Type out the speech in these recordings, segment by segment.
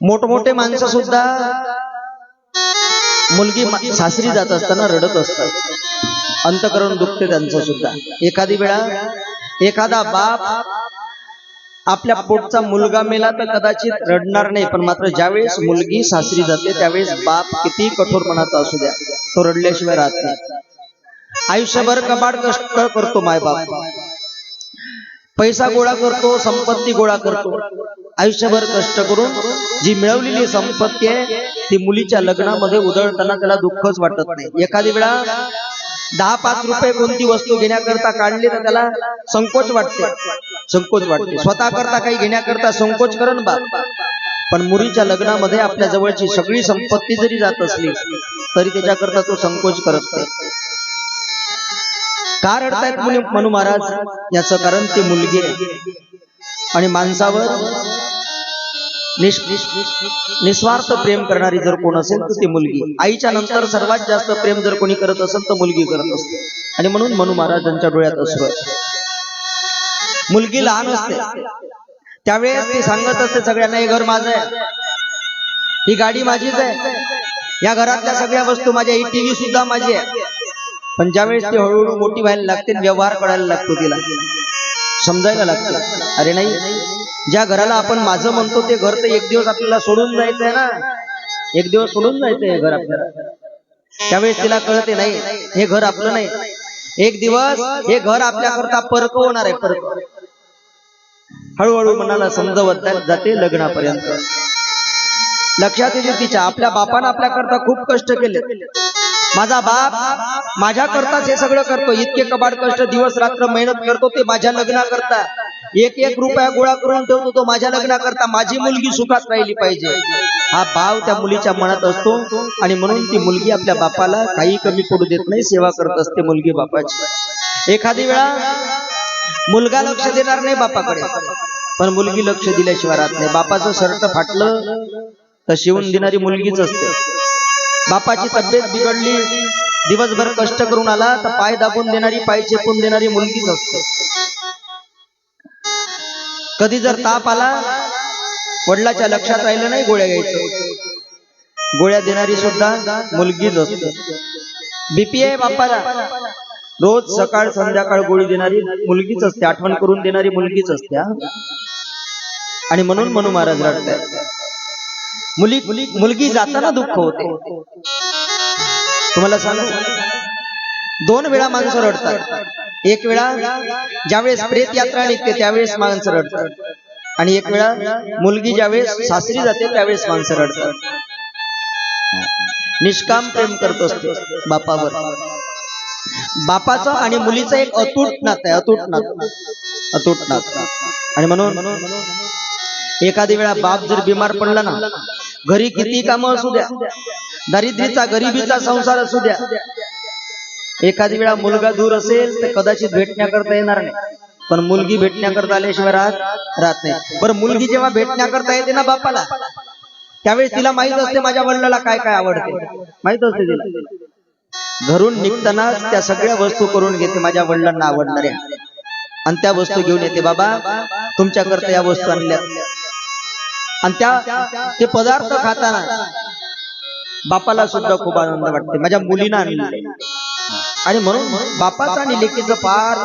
मोठमोठे माणसं सुद्धा मुलगी सासरी जात असताना रडत असतात. अंतकरण दुखते त्यांचं सुद्धा. एखादी वेळा एखादा बाप आपल्या पोटचा मुलगा मेला तर कदाचित रडणार नाही पण मात्र ज्यावेळेस मुलगी सासरी जाते त्यावेळेस बाप किती कठोरपणाचा असू द्या तो रडल्याशिवाय राहत नाही. आयुष्यभर कबाड कष्ट करतो मायबाप. पैसा गोळा करतो संपत्ती गोळा करतो. आयुष्यभर कष्ट करून जी मिळवलेली संपत्ती आहे ती मुलीच्या लग्नामध्ये उधळताना त्याला दुःखच वाटत नाही. एखादी वेळा दहा पाच रुपये कोणती वस्तू घेण्याकरता काढली तर त्याला संकोच वाटते. संकोच वाटते. स्वतः करता काही घेण्याकरता संकोच करण बाप. पण मुलीच्या लग्नामध्ये आपल्या जवळची सगळी संपत्ती जरी जात असली तरी त्याच्याकरता तो संकोच करत नाही. का रडतायत मुली मनु महाराज? याचं कारण ती मुलगी आहे. आणि माणसावर निस्वार्थ प्रेम करणारी जर कोण असेल तर ती मुलगी. आईच्या नंतर सर्वात जास्त प्रेम जर कोणी करत असेल तर मुलगी करत असते. आणि म्हणून मनू महाराजांच्या डोळ्यात असू मुलगी लहान असते. त्यावेळेस ती सांगत असते सगळ्यांना हे घर माझं आहे. ही गाडी माझीच आहे. या घरातल्या सगळ्या वस्तू माझ्या ही टीव्ही सुद्धा माझी आहे. पण ज्यावेळेस ती हळूहळू मोठी व्हायला लागते व्यवहार कळायला लागतो तिला. समजायला लागतं. अरे नाही ज्या घराला आपण माझं म्हणतो ते घर तर एक दिवस आपल्याला सोडून जायचंय ना. एक दिवस सोडून जायचंय हे घर आपल्याला. त्यावेळेस तिला कळते नाही हे घर आपलं नाही. एक दिवस हे घर आपल्याकरता परक होणार आहे परक. हळूहळू मनाला समजवत जाते लग्नापर्यंत. लक्षात येते तिच्या आपल्या बापानं आपल्याकरता खूप कष्ट केले. माझा बाप माझ्याकरताच हे सगळं करतो. इतके कबाड कष्ट दिवस रात्र मेहनत करतो ते माझ्या लग्नाकरता. एक एक रुपया गोळा करून ठेवतो तो माझ्या लग्नाकरता माझी मुलगी सुखात राहिली पाहिजे. हा भाव त्या मुलीच्या मनात असतो आणि म्हणून ती मुलगी आपल्या बापाला काही कमी पडू देत नाही सेवा करत असते मुलगी बापाची. एखादी वेळा मुलगा लक्ष देणार नाही बापाकडे पण मुलगी लक्ष दिल्याशिवाय राहत नाही. बापाचं शर्ट फाटलं तर शिवून देणारी मुलगीच असते. बापाची तब्येत बिघडली दिवसभर कष्ट करून आला तर पाय दाबून देणारी पाय चेपून देणारी मुलगीच असते. कधी जर ताप आला वडिलाच्या लक्षात राहिलं नाही गोळ्या घ्यायचं. गोळ्या देणारी सुद्धा मुलगीच असते. बीपी आहे बापाला रोज सकाळ संध्याकाळ गोळी देणारी मुलगीच असते. आठवण करून देणारी मुलगीच असते आणि म्हणून म्हणू महाराज रडतायत. मुली मुलगी जाताना दुःख होते. तुम्हाला सांगू? दोन वेळा माणसं रडतात. एक वेळा ज्यावेळेस प्रेत यात्रा निघते त्यावेळेस माणसं रडतात. आणि एक वेळा मुलगी ज्यावेळेस सासरी जाते त्यावेळेस माणसं रडतात. निष्काम प्रेम करत असतो बापावर. बापाचं आणि मुलीचं एक अतूट नातं आहे अतूट नातं. अतूट नातं. आणि म्हणून एखादी वेळा बाप जर बिमार पडला ना घरी किती कामं असू द्या दारिद्र्याचा गरिबीचा संसार असू द्या एखादी वेळा मुलगा दूर असेल तर कदाचित भेटण्याकरता येणार नाही. पण मुलगी भेटण्याकरता आल्याशिवाय राहत राहत नाही. बरं मुलगी जेव्हा भेटण्याकरता येते ना बापाला त्यावेळेस तिला माहीत असते माझ्या वडिलाला काय काय आवडते. माहीत असते तिला. घरून निघताना त्या सगळ्या वस्तू करून घेते माझ्या वडिलांना आवडणाऱ्या. आणि त्या वस्तू घेऊन येते बाबा तुमच्याकरता या वस्तू आणल्या आणि त्या ते पदार्थ खाताना बापाला सुद्धा खूप आनंद वाटते. माझ्या मुलीनं आणले आणि म्हणून बापाचं आणि लेकीचं फार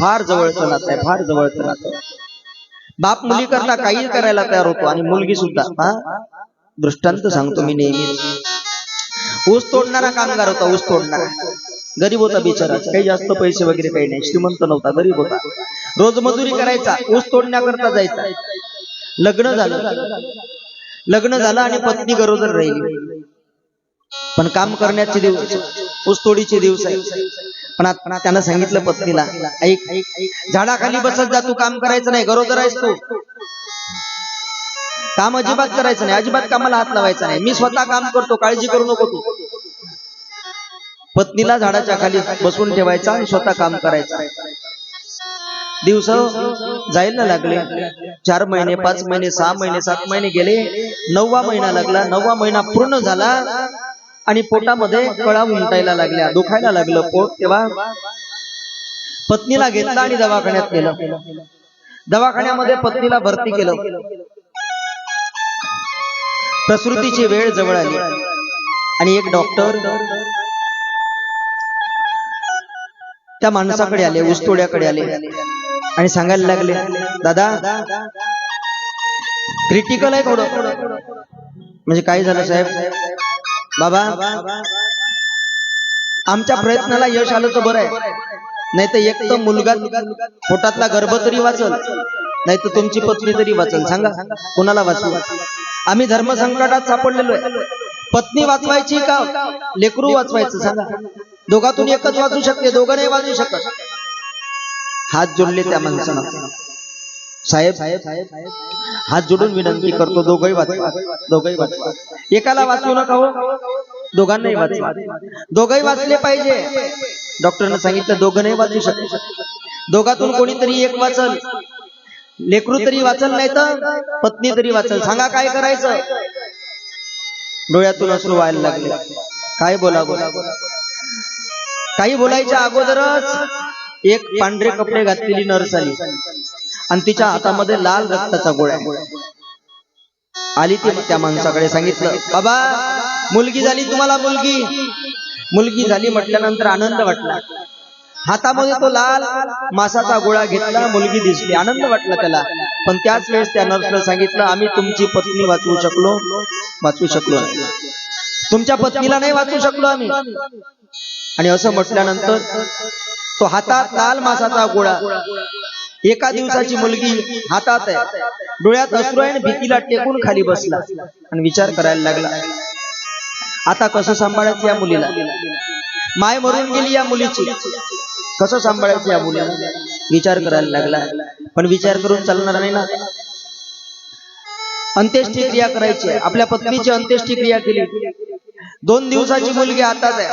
फार जवळचं नातं आहे फार जवळचं नातं बाप मुली करता काही करायला तयार होतो आणि मुलगी सुद्धा हा? दृष्टांत सांगतो मी नेहमी. ऊस तोडणारा कामगार होता ऊस तोडणारा. गरीब होता बिचारा काही जास्त पैसे वगैरे काही नाही श्रीमंत नव्हता गरीब होता. रोज मजुरी करायचा ऊस तोडण्याकरता जायचा. लग्न झालं. लग्न झालं आणि पत्नी गरोदर राहिली. पण काम करण्याचे दिवस ऊसतोडीचे दिवस आहे पण त्यानं सांगितलं पत्नीला ऐक झाडाखाली बसत जा तू काम करायचं नाही गरोदर आहेस तू. काम अजिबात करायचं नाही अजिबात कामाला हात लावायचा नाही. मी स्वतः काम करतो काळजी करू नको तू. पत्नीला झाडाच्या खाली बसवून ठेवायचा आणि स्वतः काम करायचं. दिवस जायला लागले. चार महिने पाच महिने सहा महिने सात महिने गेले. नववा महिना लागला. नववा महिना पूर्ण झाला. आणि पोटामध्ये कळा उमटायला लागल्या. दुखायला लागलं पोट. तेव्हा पत्नीला घेतला आणि दवाखान्यात नेलं. दवाखान्यामध्ये पत्नीला भरती केलं. प्रसूतीची वेळ जवळ आली. आणि एक डॉक्टर त्या माणसाकडे आले ऊसतोड्याकडे आले. आणि सांगायला लागले दादा क्रिटिकल आहे थोडं. म्हणजे काय झालं साहेब? बाबा आमच्या प्रयत्नाला यश आलं तर बरं आहे. नाही तर एक तर मुलगा पोटातला गर्भ तरी वाचल नाही तर तुमची पत्नी तरी वाचल. सांगा कोणाला वाचू आम्ही धर्मसंकटात सापडलेलो आहे. पत्नी वाचवायची का? लेकरू वाचवायचं सांगा. दोघातून एकच वाचू शकते दोघं नाही वाचू शकत. हात जोडले त्या माणसानं. साहेब हात जोडून विनंती करतो दोघही वाचवा. दोघही वाचवा. एकाला वाचवू नका हो. दोघांनाही वाचवा. दोघही वाचले पाहिजे. डॉक्टरनं सांगितलं दोघं नाही वाचू शकत. दोघातून कोणीतरी एक वाचल. लेकरू तरी वाचल नाही तर पत्नी तरी वाचल. सांगा काय करायचं? डोळ्यातून अश्रू व्हायला लागले. काय बोला बोला. काही बोलायच्या अगोदरच एक पांढरे कपडे घातलेली नर्स आली आणि तिच्या हातामध्ये लाल रक्ताचा गोळ्या आली ती त्या माणसाकडे सांगितलं बाबा मुलगी झाली तुम्हाला मुलगी. मुलगी. झाली म्हटल्यानंतर आनंद वाटला. हातामध्ये तो लाल मासाचा गोळा घेतला मुलगी दिसली. आनंद वाटला त्याला. पण त्याच वेळेस त्या नर्सनं सांगितलं आम्ही तुमची पत्नी वाचवू शकलो. वाचवू शकलो. तुमच्या पत्नीला नाही वाचवू शकलो आम्ही. आणि असं म्हटल्यानंतर तो हातात लाल मासाचा गोळा. एका दिवसाची मुलगी हातात आहे. डोळ्यात असू आहे भीतीला टेकून खाली बसला. आणि विचार करायला लागला आता कसं सांभाळायचं या मुलीला? माय मरून गेली या मुलीची. कसं सांभाळायचं या मुलीला? विचार करायला लागला. पण विचार करून चालणार नाही ना? अंत्येष्टी क्रिया करायची आपल्या पत्नीची अंत्येष्टी क्रिया केली. दोन दिवसाची मुलगी आताच आहे.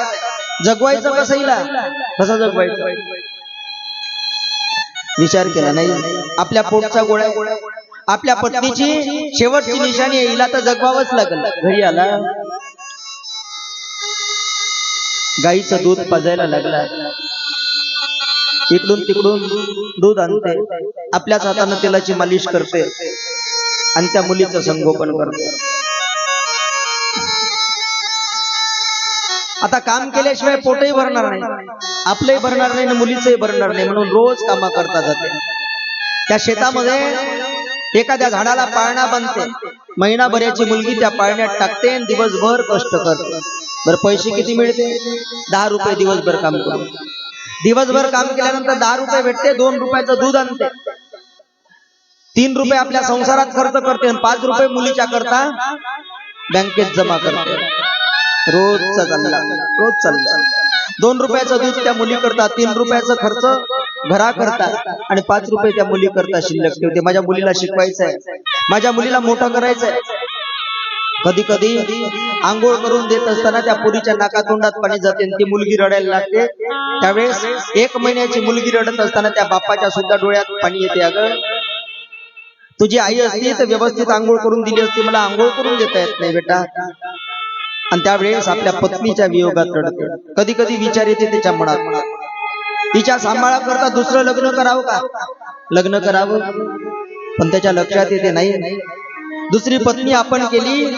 जगवायचं कसं हिला? कसं जगवायचं? विचार केला नाही. आपल्या पोटचा गोळ्या आपल्या पत्नीची शेवटची निशाणी हिला तर जगवावंच लागल. घरी आला. गाईचं दूध पाजायला लागला. इकडून तिकडून दूध आणते. आपल्याच हातानं तेलाची मालिश करते. आणि त्या मुलीचं संगोपन करते. आता काम केल्याशिवाय पोटही भरणार नाही. आपलंही भरणार नाही आणि मुलीचंही भरणार नाही म्हणून रोज कामा करता जाते. त्या शेतामध्ये एखाद्या झाडाला पाळणा बांधते. महिनाभराची मुलगी त्या पाळण्यात टाकते आणि दिवसभर कष्ट करते. बरं पैसे किती मिळते? दहा रुपये दिवसभर काम करून. दिवसभर काम केल्यानंतर दहा रुपये भेटते दोन रुपयाचं दूध आणते. तीन रुपये आपल्या संसारात खर्च करते आणि पाच रुपये मुलीच्या करता बँकेत जमा करते. रोज चालला रोज चालला. दोन रुपयाचं दूध त्या मुली करता तीन रुपयाचा खर्च घरा करता आणि पाच रुपये त्या मुली करता शिल्लक ठेवते. माझ्या मुलीला शिकवायचं आहे माझ्या मुलीला मोठं करायचं आहे कधी कधी आंघोळ करून देत असताना त्या पुरीच्या नाकातोंडात पाणी जाते आणि ती मुलगी रडायला लागते. त्यावेळेस एक महिन्याची मुलगी रडत असताना त्या बापाच्या सुद्धा डोळ्यात पाणी येते. अगं तुझी आई असती तर व्यवस्थित आंघोळ करून दिली असती. मला आंघोळ करून देता येत नाही बेटा. आणि त्यावेळेस आपल्या पत्नीच्या वियोगात रडत. कधी कधी विचार येते तिच्या मनात. तिच्या सांभाळा करता दुसरं लग्न करावं का? लग्न करावं. पण त्याच्या लक्षात येते नाही दुसरी पत्नी आपण केली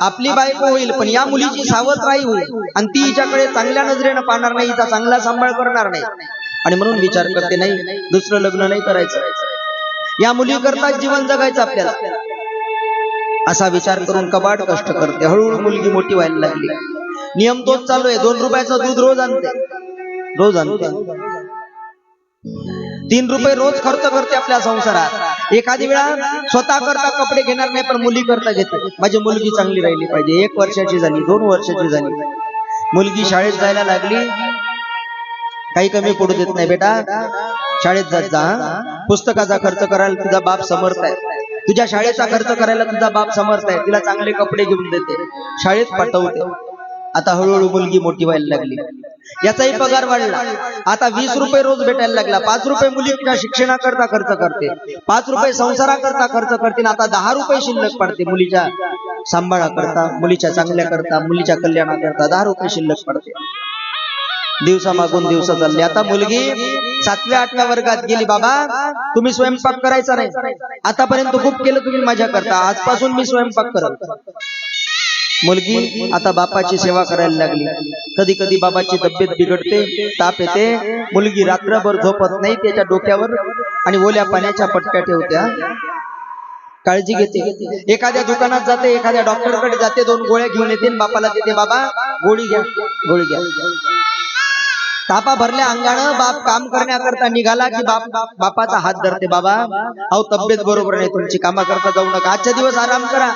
आपली बायको होईल पण या मुलीची सावधराई होईल. आणि ती हिच्याकडे चांगल्या नजरेनं पाहणार नाही हिचा चांगला सांभाळ करणार नाही. आणि म्हणून विचार करते नाही दुसरं लग्न नाही करायचं. या मुली करता जीवन जगायचं आपल्याला. असा विचार करून कबाड कष्ट करते. हळूहळू मुलगी मोठी व्हायला लागली. नियम तोच चालू आहे. दोन रुपयाचं दूध रोज आणते. रोज आणते. तीन रुपये रोज खर्च करते आपल्या संसारात. एखादी वेळा स्वतः करता कपडे घेणार नाही पण मुली करता घेते. माझी मुलगी चांगली राहिली पाहिजे. एक वर्षाची झाली दोन वर्षाची झाली. मुलगी शाळेत जायला लागली. काही कमी पडू देत नाही बेटा. शाळेत जात जा पुस्तकाचा खर्च करायला तुझा बाप समर्थ आहे. तुझ्या शाळेचा खर्च करायला तुझा बाप समर्थ आहे तिला चांगले कपडे घेऊन देते. शाळेत पाठवते. आता हळूहळू मुलगी मोठी व्हायला लागली. याचाही पगार वाढला. आता वीस रुपये रोज भेटायला लागला. पाच रुपये मुलीच्या शिक्षणाकरता खर्च करते. पाच रुपये संसाराकरता खर्च करते. आता दहा रुपये शिल्लक पडते मुलीच्या सांभाळाकरता मुलीच्या चांगल्याकरता मुलीच्या कल्याणाकरता दहा रुपये शिल्लक पडते. दिवसा मागून दिवस चालले. आता मुलगी सातव्या आठव्या वर्गात गेली बाबा. तुम्ही स्वयंपाक करायचा नाही. आतापर्यंत खूप केलं तुम्ही माझ्या करता. आजपासून मी स्वयंपाक करत मुलगी आता बापाची सेवा करायला लागली. कधी कधी बाबाची तब्येत बिघडते ताप येते. मुलगी रात्रभर झोपत नाही त्याच्या डोक्यावर आणि ओल्या पाण्याच्या पट्ट्या ठेवत्या. काळजी घेते. एखाद्या दुकानात जाते एखाद्या डॉक्टरकडे जाते दोन गोळ्या घेऊन येते बापाला देते बाबा गोळी घ्या गोळी घ्या. तापा भरल्या अंगानं बाप काम करण्याकरता निघाला की बाप बापाचा हात धरते बाबा. अहो तब्येत बरोबर नाही तुमची कामा करता जाऊ नका. आजच्या दिवस आराम करा.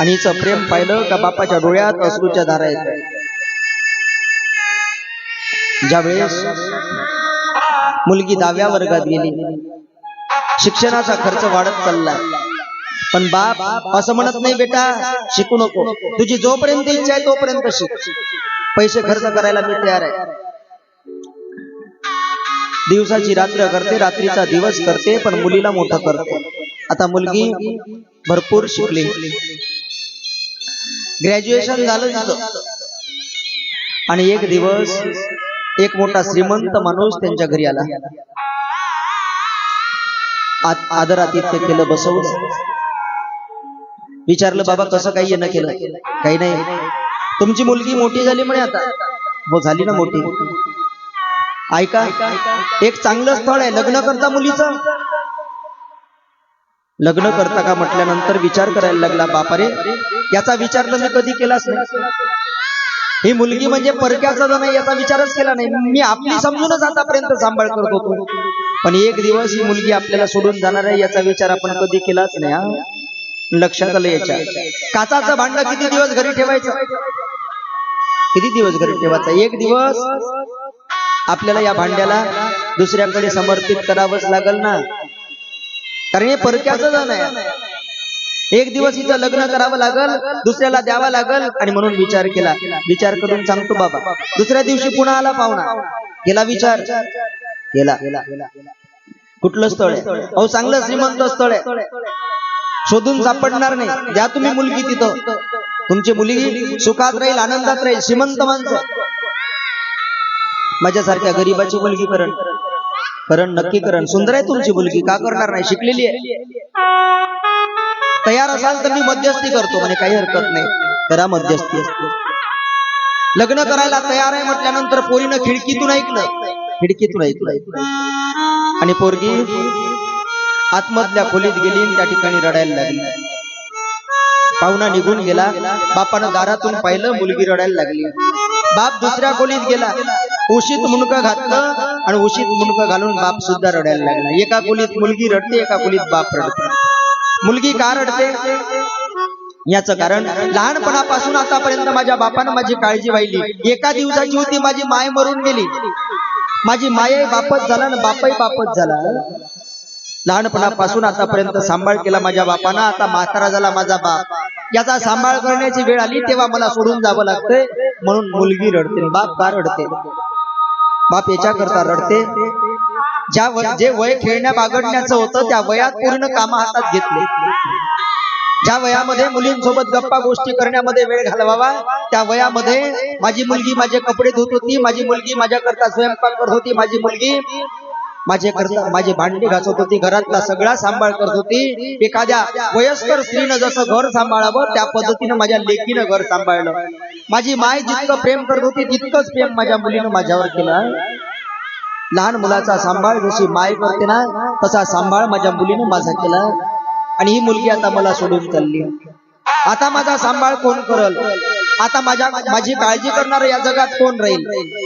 आणि हिचं प्रेम पाहिलं का बापाच्या डोळ्यात अश्रूच्या धारा येत ज्यावेळेस मुलगी दहाव्या वर्गात गेली शिक्षणाचा खर्च वाढत चालला पण बाप असं म्हणत नाही बेटा शिकू नको. तुझी जोपर्यंत इच्छा आहे तोपर्यंत शिक. पैसे खर्च करायला मी तयार आहे. दिवसाची रात्र करते रात्रीचा दिवस करते पण मुलीला मोठं करते. आता मुलगी भरपूर शिकली. ग्रॅज्युएशन झालं आणि एक दिवस एक मोठा श्रीमंत माणूस त्यांच्या घरी आला. आदरातिथ्य केलं बसवलं. विचारलं बाबा कसं काही येणं केलं? काही नाही. तुमची मुलगी मोठी झाली म्हणे आता. हो झाली ना मोठी. ऐका एक चांगलं स्थळ आहे लग्न करता मुलीचं? लग्न करता का म्हटल्यानंतर विचार करायला लागला बापारे याचा विचार तर मी कधी केलाच नाही. ही मुलगी म्हणजे परक्याचा नाही याचा विचारच केला नाही. मी आपली समजूनच आतापर्यंत सांभाळ करत होतो. पण एक दिवस ही मुलगी आपल्याला सोडून जाणार आहे याचा विचार आपण कधी केलाच नाही हा. लक्षात आलं याच्या. काचाचं भांड किती दिवस घरी ठेवायचं? किती दिवस घरी ठेवायचं? एक दिवस? आपल्याला या भांड्याला दुसऱ्याकडे समर्पित करावंच लागल ना. कारण हे परक्याचं जण आहे. एक दिवस हिचं लग्न करावं लागल दुसऱ्याला द्यावं लागल आणि म्हणून विचार केला. विचार करून सांगतो बाबा दुसऱ्या दिवशी पुन्हा आला पाहुणा. केला विचार. केला कुठलं स्थळ आहे? अहो चांगलं श्रीमंत स्थळ आहे. शोधून सापडणार नाही. द्या तुम्ही मुलगी तिथं. तुमची मुलगी सुखात राहील आनंदात राहील श्रीमंत माणसं. माझ्यासारख्या गरीबाची मुलगी करण. करण नक्की करण. सुंदर आहे तुमची मुलगी. का करणार नाही? शिकलेली आहे. तयार असाल तर मी मध्यस्थी करतो म्हणे काही हरकत नाही. करा मध्यस्थी. लग्न करायला तयार आहे म्हटल्यानंतर पोरीनं खिडकीतून ऐकलं. खिडकीतून ऐकलं. आणि पोरगी आत्महत्या खोलीत गेली त्या ठिकाणी रडायला लागली. पाहुणा निघून गेला. बापानं दारातून पाहिलं मुलगी रडायला लागली. बाप दुसऱ्या खोलीत गेला. उशीत मुंडकं घातलं आणि उशीत मुंडकं घालून बाप सुद्धा रडायला लागला. एका खोलीत मुलगी रडते एका खोलीत बाप रडते. मुलगी का रडते? याचं कारण लहानपणापासून आतापर्यंत माझ्या बापानं माझी काळजी वाहिली. एका दिवसाची होती माझी माय मरून गेली. माझी माय बापच झाला आणि बापही बापच झाला. लहानपणापासून आतापर्यंत सांभाळ केला माझ्या बापानं आता म्हातारा झाला माझा बाप. याचा सांभाळ करण्याची वेळ आली तेव्हा मला सोडून जावं लागतंय. म्हणून मुलगी रडते बाप का रडते? बाप याच्या करता रडते. ज्या जे वय खेळण्या बागडण्याचं होतं त्या वयात पूर्ण काम हातात घेतले. ज्या वयामध्ये मुलींसोबत गप्पा गोष्टी करण्यामध्ये वेळ घालवावा. त्या वयामध्ये माझी मुलगी माझे कपडे धुत होती माझी मुलगी माझ्या करता स्वयंपाक करत होती माझी मुलगी माझे करता माझे भांडी घासत होती घरातला सगळा सांभाळ करत होती. एखाद्या वयस्कर स्त्रीनं जसं घर सांभाळावं त्या पद्धतीनं माझ्या लेकीनं घर सांभाळलं. माझी माय जितकं प्रेम करत होती तितकंच प्रेम माझ्या मुलीनं माझ्यावर केलं. लहान मुलाचा सांभाळ जशी माय करते ना तसा सांभाळ माझ्या मुलीनं माझा केला. आणि ही मुलगी आता मला सोडून चालली. आता माझा सांभाळ कोण करल? आता माझ्या माझी काळजी करणार या जगात कोण राहील?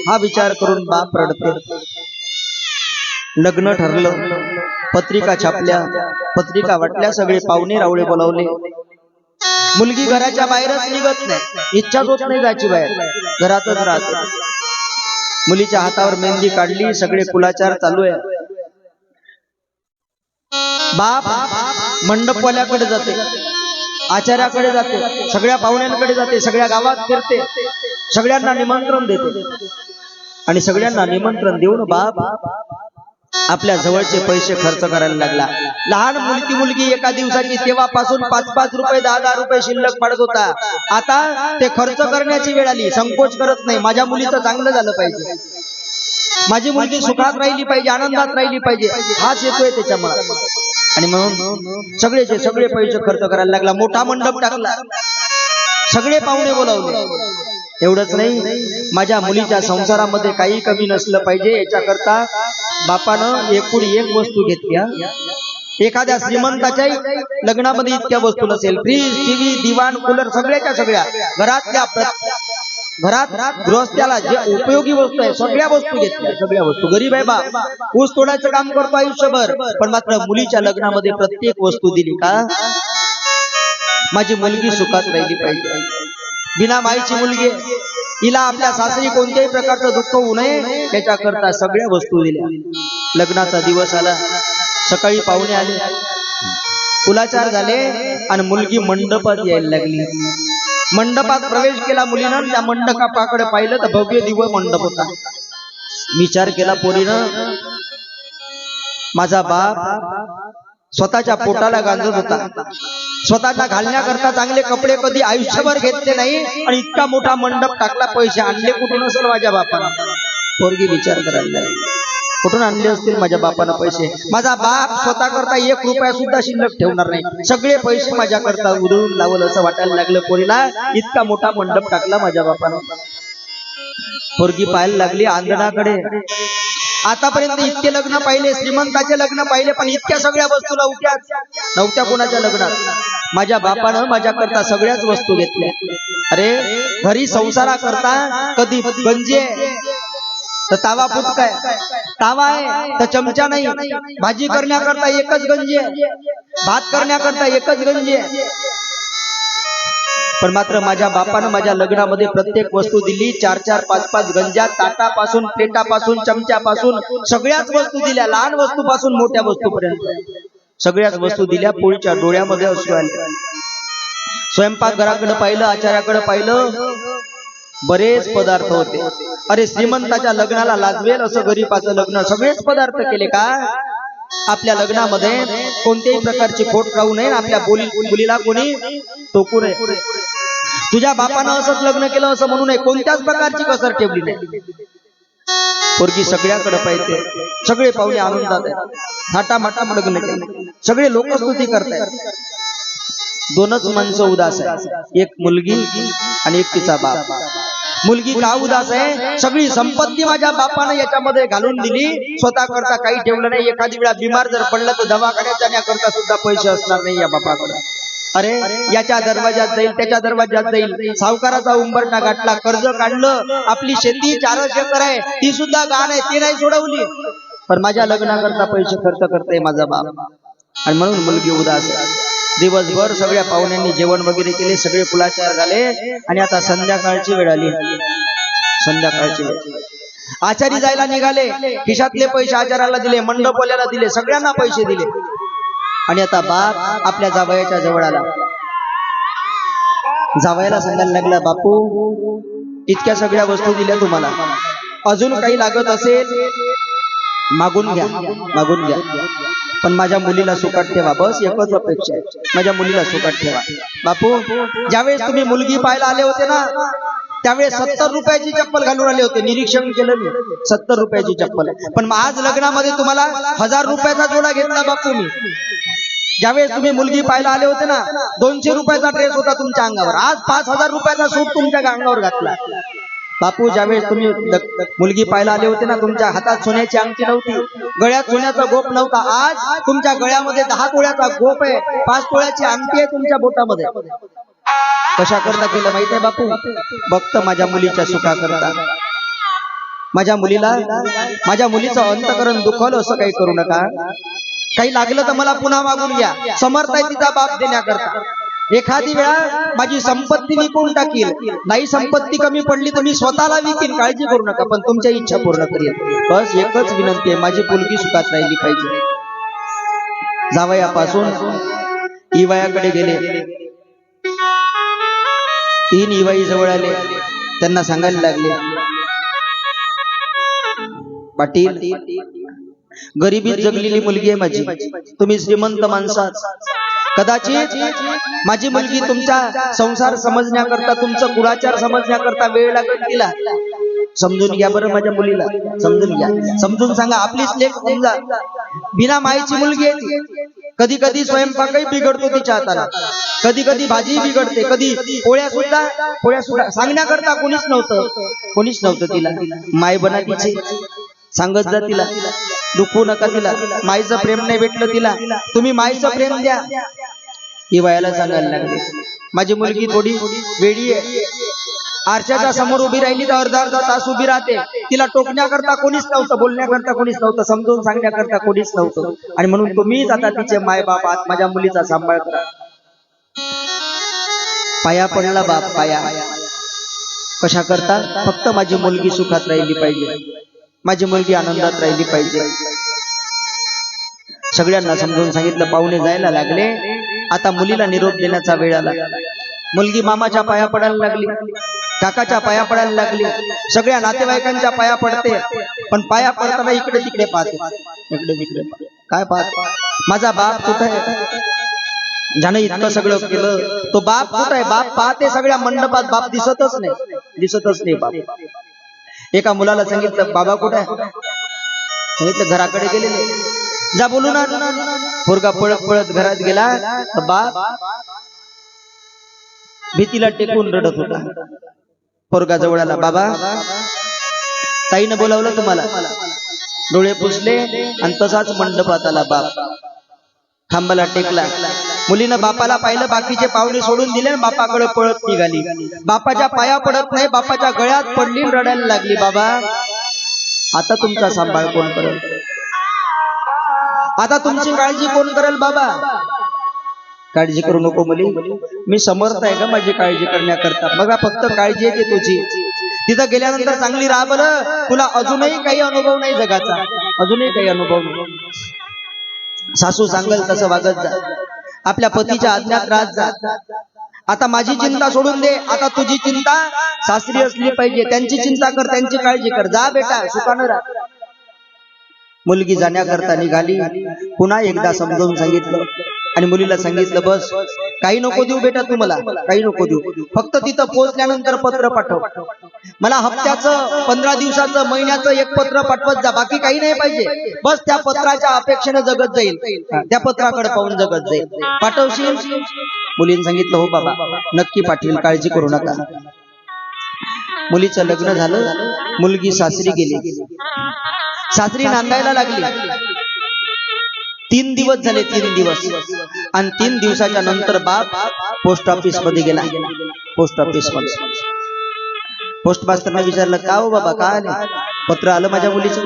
हा विचार करून बाप रडते. लग्न ठरलं. पत्रिका छापल्या. पत्रिका वाटल्या सगळे पाहुणे रावळे बोलावले. मुलगी घराच्या बाहेरच निघत नाही. इच्छाच होत नाही जायची बाहेर. घरातच राहते. मुलीच्या हातावर मेहंदी काढली. सगळे कुलाचार चालू आहे. बाप मंडपवाल्याकडे जाते. आचार्याकडे जाते. सगळ्या पाहुण्यांकडे जाते. सगळ्या गावात फिरते. सगळ्यांना निमंत्रण देते. आणि सगळ्यांना निमंत्रण देऊन बाप आपल्या जवळचे पैसे खर्च करायला लागला. लहान मुलगी मुलगी एका दिवसाची तेव्हापासून पाच पाच रुपये दहा दहा रुपये शिल्लक पडत होता. आता ते खर्च करण्याची वेळ आली. संकोच करत नाही. माझ्या मुलीचं चांगलं झालं पाहिजे. माझी मुलगी सुखात राहिली पाहिजे आनंदात राहिली पाहिजे. हाच येतोय त्याच्यामुळे. आणि म्हणून सगळेचे सगळे पैसे खर्च करायला लागला. मोठा मंडप टाकला. सगळे पाहुणे बोलावले. एवढंच नाही. माझ्या मुलीच्या संसारामध्ये काही कमी नसलं पाहिजे. याच्याकरता बापानं एकूण एक वस्तू घेतल्या एखाद्या श्रीमंताच्याही लग्नामध्ये इतक्या वस्तू नसेल. फ्रीज टीव्ही दिवाण कूलर सगळ्याच्या सगळ्या. घरातल्या घरात गृहस्थ्याला जे उपयोगी वस्तू आहे सगळ्या वस्तू घेतल्या. सगळ्या वस्तू. गरीब आहे बा. ऊस तोडायचं काम करतो आयुष्यभर. पण मात्र मुलीच्या लग्नामध्ये प्रत्येक वस्तू दिली का? माझी मुलगी सुखात राहिली पाहिजे. बिना माईची मुलगी हिला आपल्या सासरी कोणत्याही प्रकारचं दुःख होऊ नये त्याच्याकरता सगळ्या वस्तू दिल्या. लग्नाचा दिवस आला सकाळी पाहुणे आले. कुलाचार झाले आणि मुलगी मंडपात यायला लागली. मंडपात प्रवेश केला मुलीनं त्या मंडपाकडे पाहिलं तर भव्य दिव्य मंडप होता. विचार केला पोरीनं माझा बाप स्वतःच्या पोटाला गांजत होता. स्वतःच्या घालण्याकरता चांगले कपडे कधी आयुष्यभर घेतले नाही आणि इतका मोठा मंडप टाकला पैसे आणले कुठून असेल माझ्या बापानं पोरगी विचार करायला. कुठून आणले असतील माझ्या बापानं पैसे? माझा बाप स्वतः करता एक रुपया सुद्धा शिल्लक ठेवणार नाही. सगळे पैसे माझ्या करता उधळून लावल असं वाटायला लागलं पोरीला. इतका मोठा मंडप टाकला माझ्या बापानं. पोरगी पाहायला लागली आंगणाकडे आतापर्यंत इतके लग्न पाहिले श्रीमंताचे लग्न पाहिले पण इतक्या सगळ्या वस्तू नव्हत्या नव्हत्या कोणाच्या लग्नात. माझ्या बापानं माझ्या करता सगळ्याच वस्तू घेतल्या. अरे घरी संसारा करता कधी? गंजे तर तावा फुटकाय. तावा आहे तर चमचा नाही. भाजी करण्याकरता एकच गंजी आहे. भात करण्याकरता एकच गंजी आहे. पण मात्र माझ्या बापानं माझ्या लग्नामध्ये प्रत्येक वस्तू दिली. चार चार पाच पाच गंजा ताटापासून प्लेटापासून चमच्यापासून सगळ्याच वस्तू दिल्या. लहान वस्तूपासून मोठ्या वस्तूपर्यंत. सगळ्याच वस्तू दिल्या पोळीच्या डोळ्यामध्ये असू आल्या स्वयंपाकघराकडे पाहिलं आचार्याकडे पाहिलं बरेच पदार्थ होते. अरे श्रीमंताच्या लग्नाला लाजवेल असं गरीबाचं लग्न. सगळेच पदार्थ केले का? आपल्या लग्नामध्ये कोणत्याही प्रकारची खोट राहू नये. आपल्या बोली मुलीला कोणी टोकू नये. तुझ्या बापानं असंच लग्न केलं असं म्हणू नये कोणत्याच प्रकारची कसर ठेवली नाही. पोरगी सगळ्याकडे पाहिजे सगळे पाहुणे आनंदात आहे थाटामाटा लग्न केलं. सगळे लोक करतायत. दोनच माणसं उदास आहे एक मुलगी आणि एक तिचा बाप. मुलगी का उदास आहे? सगळी संपत्ती माझ्या बापानं याच्यामध्ये घालून दिली. स्वतः करता काही ठेवलं नाही. एखादी वेळा बिमार जर पडलं तर दवाखान्यात जाण्याकरता सुद्धा पैसे असणार नाही या बापाकडे. अरे याच्या दरवाजात जाईल त्याच्या दरवाजात जाईल. सावकाराचा उंबरटा गाठला कर्ज काढलं आपली शेती चार एकर आहे ती सुद्धा गाण आहे ती नाही सोडवली. पण माझ्या लग्नाकरता पैसे खर्च करते माझा बाप. आणि म्हणून मुलगी उदास आहे. दिवसभर सगळ्या पाहुण्यांनी जेवण वगैरे केले सगळे कुलाचार झाले आणि आता संध्याकाळची वेळ आली. संध्याकाळची वेळ. आचारी जायला निघाले खिशातले पैसे आचाराला दिले मंडपवाल्याला दिले सगळ्यांना पैसे दिले. आणि आता बाप आपल्या जावयाच्या जवळ आला. जावयाला सांगायला लागला बापू इतक्या सगळ्या वस्तू दिल्या तुम्हाला. अजून काही लागत असेल मागून घ्या मागून घ्या. पण माझ्या मुलीला सुखात ठेवा बस एकच अपेक्षा आहे. माझ्या मुलीला सुखात ठेवा. बापू ज्यावेळेस तुम्ही मुलगी पाहायला आले होते ना त्यावेळेस सत्तर रुपयाची चप्पल घालून आले होते. निरीक्षण केलं मी. सत्तर रुपयाची चप्पल. पण मग आज लग्नामध्ये तुम्हाला हजार रुपयाचा जोडा घेतला बापू मी. ज्यावेळेस तुम्ही मुलगी पाहायला आले होते ना दोनशे रुपयाचा ड्रेस होता तुमच्या अंगावर. आज पाच हजार रुपयाचा सूट तुमच्या अंगावर घातला. बापू ज्यावेळेस तुम्ही मुलगी पाहायला आले होते ना तुमच्या हातात सोन्याची अंगठी नव्हती गळ्यात सोन्याचा गोप नव्हता. आज तुमच्या गळ्यामध्ये दहा तोळ्याचा गोप आहे पाच तोळ्याची अंगठी आहे तुमच्या बोटामध्ये. कशा करता केलं माहीत आहे बापू? भक्त माझ्या मुलीच्या सुखा करता माझ्या मुलीला माझ्या मुलीचं अंतकरण दुखवलं असं काही करू नका. काही लागलं तर मला पुन्हा मागून घ्या. समर्थ आहे तिचा बाप देण्याकरता. एखादी वेळा माझी संपत्ती विकून टाकील. नाही संपत्ती कमी पडली तर मी स्वतःला विकीन. काळजी करू नका पण तुमच्या इच्छा पूर्ण करेल बस एकच विनंती आहे. माझी पुलगी सुखात राहिली पाहिजे. जावयापासून इवयाकडे गेले. तीन इवाई जवळ आले. त्यांना सांगायला लागले पाटील गरिबीत जगलेली मुलगी आहे माझी. तुम्ही श्रीमंत माणसात. कदाचित माझी मुलगी तुमचा संसार समजण्याकरता तुमचं कुळाचार समजण्याकरता वेळ लागेल तिला. समजून घ्या बरं माझ्या मुलीला. समजून घ्या. समजून सांगा आपलीच लेख समजा. बिना माईची मुलगी आहे ती. कधी कधी स्वयंपाकही बिघडतो तिच्या हाताला. कधी कधी भाजी बिघडते. कधी पोळ्या सुद्धा पोळ्या सुद्धा सांगण्याकरता कोणीच नव्हतं. कोणीच नव्हतं. तिला. माय बना तिची सांगत जा तिला. दुखवू नका तिला. माईचं प्रेम नाही भेटलं तिला. तुम्ही माईचं प्रेम द्या. ही वयाला सांगायला लागली. माझी मुलगी थोडी वेडी आहे. आरशाच्या समोर उभी राहिली तर अर्धा अर्धा तास उभी राहते. तिला टोकण्याकरता कोणीच नव्हतं बोलण्याकरता कोणीच नव्हतं समजून सांगण्याकरता कोणीच नव्हतं. आणि म्हणून तुम्हीच आता तिचे माय बाप आहात माझ्या मुलीचा सांभाळ करा. पाया पडला बाप पाया. कशा करता? फक्त माझी मुलगी सुखात राहिली पाहिजे. माझी मुलगी आनंदात राहिली पाहिजे. सगळ्यांना समजून सांगितलं पाहुणे जायला लागले. आता मुलीला निरोप देण्याचा वेळ आला. मुलगी मामाच्या पाया पडायला लागली काकाच्या पाया पडायला लागली सगळ्या नातेवाईकांच्या पाया पडते पण पाया पडताना इकडे तिकडे पाहते. इकडे तिकडे पाहते. काय पाहत? माझा बाप कुठं आहे? ज्याने इतकं सगळं केलं तो बाप कुठं आहे? बाप पाहते सगळ्या मंडपात बाप दिसतच नाही. दिसतच नाही बाप. एका मुलाला सांगितलं बाबा कुठे सांगितलं घराकडे गेलेले. जा बोलू ना. पोरगा पळत पळत घरात गेला. बाप भीतीला टेकून रडत होता. पोरगा जवळ आला बाबा ताईनं बोलावलं तुम्हाला. डोळे पुसले आणि तसाच मंडपात आला बाप. खांबाला टेकला. मुलीनं बापाला पाहिलं बाकीचे पाहुणे सोडून दिले बापाकडे पळत निघाली. बापाच्या पाया पडत नाही बापाच्या गळ्यात पडली रडायला लागली बाबा. आता तुमचा सांभाळ कोण करेल? आता तुमची काळजी कोण करेल बाबा? काळजी करू नको मुली. मी समर्थ आहे का माझी काळजी करण्याकरता. बघा फक्त काळजी येते तुझी. तिथं गेल्यानंतर चांगली राहा बरं. तुला अजूनही काही अनुभव नाही जगाचा. अजूनही काही अनुभव नाही. सासू सांगेल तसं वागत जा. आपल्या पतीच्या आज्ञात राहत जा. आता माझी चिंता सोडून दे. आता तुझी चिंता सासरी असली पाहिजे. त्यांची चिंता कर त्यांची काळजी कर. जा बेटा सुखानं राहा. मुलगी जाण्याकरता निघाली. पुन्हा एकदा समजावून सांगितलं. आणि मुलीला सांगितलं बस काही नको देऊ बेटा तू मला काही नको देऊ. फक्त तिथं पोहोचल्यानंतर पत्र पाठव. मला हप्त्याचं पंधरा दिवसाचं महिन्याचं एक पत्र पाठवत जा बाकी काही नाही पाहिजे. बस त्या पत्राच्या अपेक्षेने जगत जाईल. त्या पत्राकडे पाहून जगत जाईल. पाठवशील? मुलीने सांगितलं हो बाबा नक्की पाठवेल काळजी करू नका. मुलीचं लग्न झालं मुलगी सासरी गेली. सासरी नांदायला लागली. तीन दिवस झाले तीन दिवस. आणि तीन दिवसाच्या नंतर बाप पोस्ट ऑफिसमध्ये गेला. पोस्ट ऑफिसमध्ये. पोस्ट मास्टरने विचारलं का हो बाबा का आले? पत्र आलं माझ्या मुलीचं?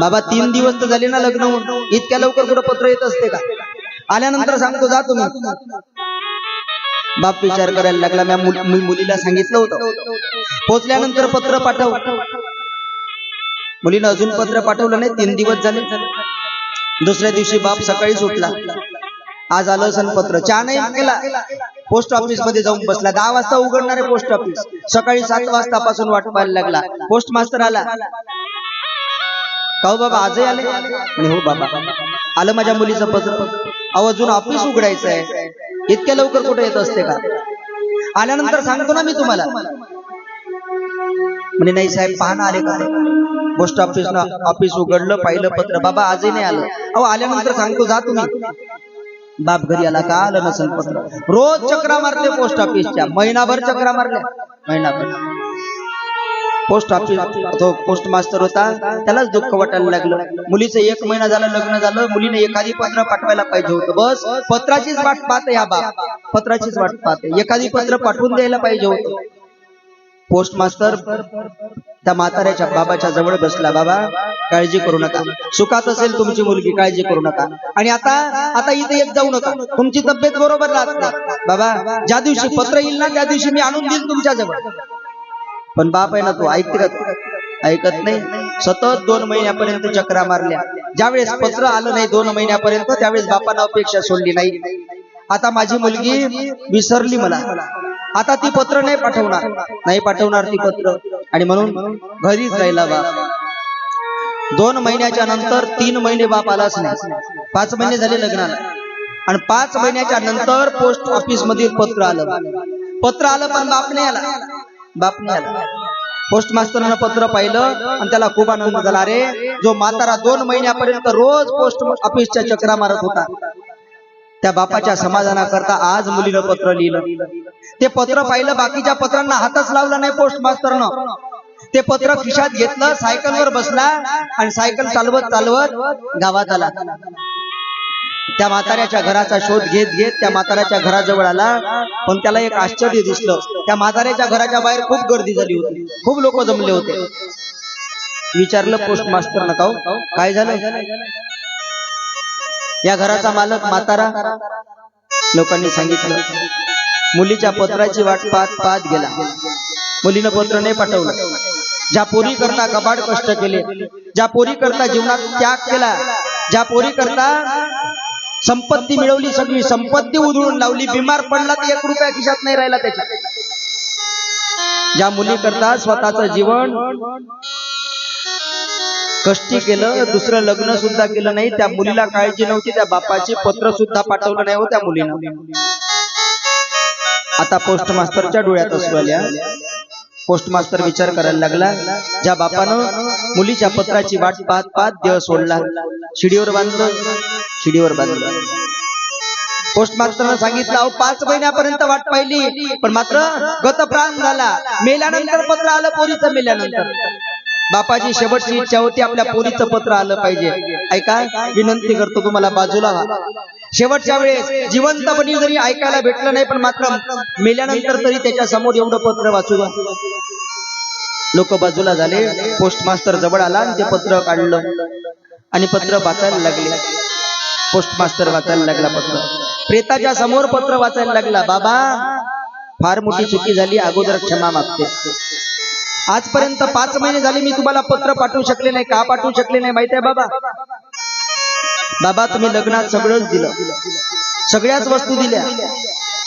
बाबा तीन दिवस तर झाले ना लग्न होऊन. इतक्या लवकर कुठं पत्र येत असते का? आल्यानंतर सांगतो जा तुम्ही. बाप विचार करायला लागला म्या मुल- मी मुलीला सांगितलं होतं. पोचल्यानंतर पत्र पाठव. मुलीनं अजून पत्र पाठवलं नाही तीन दिवस झाले. दुसऱ्या दिवशी बाप सकाळी सुटला आज आलं सनपत्र चहा नाही केला पोस्ट ऑफिसमध्ये जाऊन बसला. दहा वाजता उघडणारे पोस्ट ऑफिस सकाळी सात वाजता पासून वाट पाहायला लागला. पोस्ट मास्तर आला. का बाबा आजही आले? हो बाबा. आलं माझ्या मुलीचं पत्र. अहो अजून ऑफिस उघडायचं आहे. इतक्या लवकर कुठे येत असते का? आल्यानंतर सांगतो ना मी तुम्हाला. म्हणे नाही साहेब पाहणं आले का? पोस्ट ऑफिस ऑफिस उघडलं पाहिलं पत्र. बाबा आजही नाही आलं. अहो आल्यानंतर सांगतो जा तुम्ही. बाप घरी आला का आलं नसेल पत्र? रोज चक्रा मारले पोस्ट ऑफिसच्या महिनाभर चक्रा मारल्या महिनाभर. पोस्ट ऑफिस तो पोस्ट मास्टर होता त्यालाच दुःख वाटायला लागलं. मुलीचं एक महिना झालं लग्न झालं. मुलीने एखादी पत्र पाठवायला पाहिजे होतं. बस पत्राचीच वाट पाहते ह्या बाप. पत्राचीच वाट पाहते. एखादी पत्र पाठवून द्यायला पाहिजे होतं. पोस्ट मास्तर त्या म्हाताऱ्याच्या बाबाच्या जवळ बसला बाबा काळजी करू नका. सुखात असेल तुमची मुलगी काळजी करू नका. आणि आता आता इथे येत जाऊ नका. तुमची तब्येत बरोबर राहत नाही. बाबा ज्या दिवशी पत्र येईल ना त्या दिवशी मी आणून देईल तुमच्या जवळ. पण बाप आहे ना तो ऐकते का तू? ऐकत नाही. सतत दोन महिन्यापर्यंत चक्रा मारल्या. ज्यावेळेस पत्र आलं नाही दोन महिन्यापर्यंत त्यावेळेस बापांना अपेक्षा सोडली नाही. आता माझी मुलगी विसरली मला. आता ती पत्र नाही पाठवणार. नाही पाठवणार ती पत्र. आणि म्हणून घरीच राहिला बाप. दोन महिन्याच्या नंतर तीन महिने बाप आलाच नाही. पाच महिने झाले लग्नाला. आणि पाच महिन्याच्या नंतर पोस्ट ऑफिस मधील पत्र आलं पत्र आलं पण बाप नाही आला. बाप नाही आला. पोस्ट मास्तरानं पत्र पाहिलं आणि त्याला खूप आनंद झाला. अरे जो म्हातारा दोन महिन्यापर्यंत रोज पोस्ट ऑफिसच्या चक्रा मारत होता. त्या बापाच्या समाधानाकरता आज मुलीनं पत्र लिहिलं. ते पत्र पाहिलं बाकीच्या पत्रांना हातच लावला नाही पोस्ट मास्तरनं ते पत्र खिशात घेतलं सायकलवर बसला आणि सायकल चालवत चालवत गावात आला. त्या म्हाताऱ्याच्या घराचा शोध घेत घेत त्या म्हाताऱ्याच्या घराजवळ आला. पण त्याला एक आश्चर्य दिसलं. त्या म्हाताऱ्याच्या घराच्या बाहेर खूप गर्दी झाली होती. खूप लोक जमले होते. विचारलं पोस्ट मास्टर नका काय झालं? या घराचा मालक म्हातारा लोकांनी सांगितलं. मुलीच्या पत्राची वाट पाहत पाहत गेला. मुलीनं पत्र नाही पाठवलं. ज्या पोरी करता कबाड कष्ट केले ज्या पोरी करता जीवनात त्याग केला ज्या पोरी करता संपत्ती मिळवली सगळी संपत्ती उधळून लावली बिमार पडला तर एक रुपया खिशात नाही राहिला त्याच्या ज्या मुली करता स्वतःचं जीवन कष्टी केलं दुसरं लग्न सुद्धा केलं नाही. त्या मुलीला काळजी नव्हती त्या बापाची पत्र सुद्धा पाठवलं नाही हो त्या मुलीनं. आता पोस्ट मास्तरच्या डोळ्यात असू आल्या. पोस्ट मास्तर विचार करायला लागला ज्या बापानं मुलीच्या पत्राची वाट पाहत पाहत देह सोडला. शिडीवर बांधलं. शिडीवर बांधलं. पोस्ट मास्टरनं सांगितलं अहो पाच महिन्यापर्यंत वाट पाहिली. पण मात्र गतप्राण झाला. मेल्यानंतर पत्र आलं पोरीचं मेल्यानंतर. बापाची शेवटची इच्छा होती आपल्या पोरीचं पत्र आलं पाहिजे. ऐका विनंती करतो तुम्हाला बाजूला शेवटच्या वेळेस जिवंतपणी जरी ऐकायला भेटलं नाही पण मात्र मेल्यानंतर तरी त्याच्यासमोर एवढं पत्र वाचू द्या. लोक बाजूला झाले पोस्ट मास्टर जवळ आला आणि ते पत्र काढलं आणि पत्र वाचायला लागले. पोस्ट मास्टर वाचायला लागला पत्र. प्रेताच्या समोर पत्र वाचायला लागला. बाबा फार मोठी चुकी झाली अगोदर क्षमा मागते. आजपर्यंत पाच महिने झाले मी तुम्हाला पत्र पाठवू शकले नाही का पाठवू शकले नाही माहिती आहे बाबा? बाबा तुम्ही लग्नात सगळंच दिलं. सगळ्याच वस्तू दिल्या.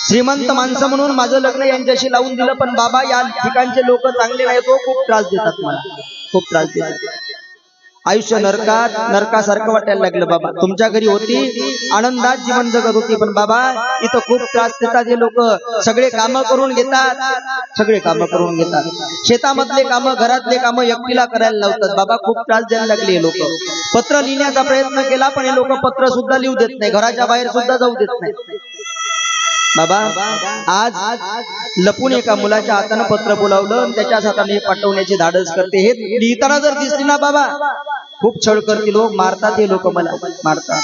श्रीमंत माणसं म्हणून माझं लग्न यांच्याशी लावून दिलं पण बाबा या ठिकाणचे लोक चांगले नाहीत तो खूप त्रास देतात मला. खूप त्रास देतात. आयुष्य नरकात नरकासारखं वाटायला लागलं बाबा. तुमच्या घरी होती? आनंदात जीवन जगत होती. पण बाबा इथं खूप त्रास देतात हे लोक. सगळे काम करून घेतात. सगळे काम करून घेतात. शेतामधले काम घरातले काम एकटीला करायला लावतात. बाबा खूप त्रास द्यायला लागले हे लोक. पत्र लिहिण्याचा प्रयत्न केला पण हे लोक पत्र सुद्धा लिहू देत नाही. घराच्या बाहेर सुद्धा जाऊ देत नाही. बाबा आज लपून एका मुलाच्या हातानं पत्र बोलावलं त्याच्याच हाताने पाठवण्याची धाडस करते. हे लिहिताना जर दिसली ना बाबा खूप छळ करतील लोक मारतात हे लोक मला. मारतात.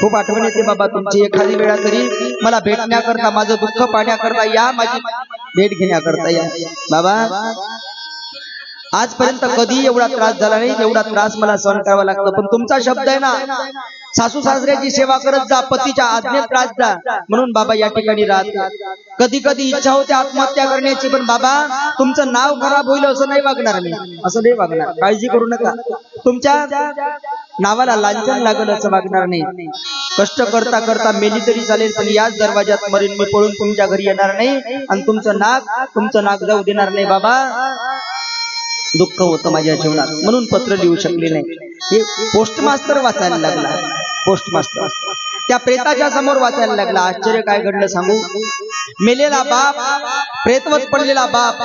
खूप आठवण येते बाबा तुमची. एखादी वेळा तरी मला भेटण्याकरता माझं दुःख पाहण्याकरता या माझी भेट घेण्याकरता या. बाबा आजपर्यंत कधी एवढा त्रास झाला नाही एवढा त्रास मला सहन करावा लागतो. पण तुमचा शब्द आहे ना सासू सासऱ्याची सेवा करत जा पतीच्या आज्ञेत त्रास जा. म्हणून बाबा या ठिकाणी राहत कधी कधी इच्छा होते आत्महत्या करण्याची पण बाबा तुमचं नाव खराब होईल असं नाही वागणार मी. असं नाही वागणार. काळजी करू नका. तुमच्या नावाला लांछन लागल असं वागणार नाही. कष्ट करता करता मेली तरी चालेल पण याच दरवाजात मरीन मी पळून तुमच्या घरी येणार नाही आणि तुमचं नाक तुमचं नाक जाऊ देणार नाही बाबा. दुःख होतं माझ्या जीवनात म्हणून पत्र लिहू शकले नाही. हे पोस्ट मास्तर वाचायला लागला. पोस्ट मास्तर त्या प्रेताच्या समोर वाचायला लागला. आश्चर्य काय घडलं सांगू? मेलेला बाप प्रेतवत पडलेला बाप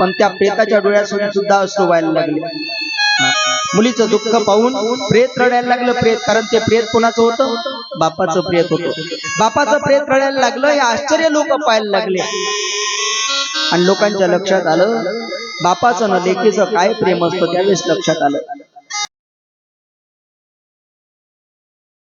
पण त्या प्रेताच्या डोळ्यातून सुद्धा अश्रू व्हायला लागले. मुलीचं दुःख पाहून प्रेत रडायला लागलं प्रेत कारण ते प्रेत कोणाचं होतं? बापाचं प्रेत होतं. बापाचं प्रेत रडायला लागलं हे आश्चर्य लोक पाहायला लागले. आणि लोकांच्या लक्षात आलं बापाचं न लेकीचं काय प्रेम असतं त्यावेळेस लक्षात आलं.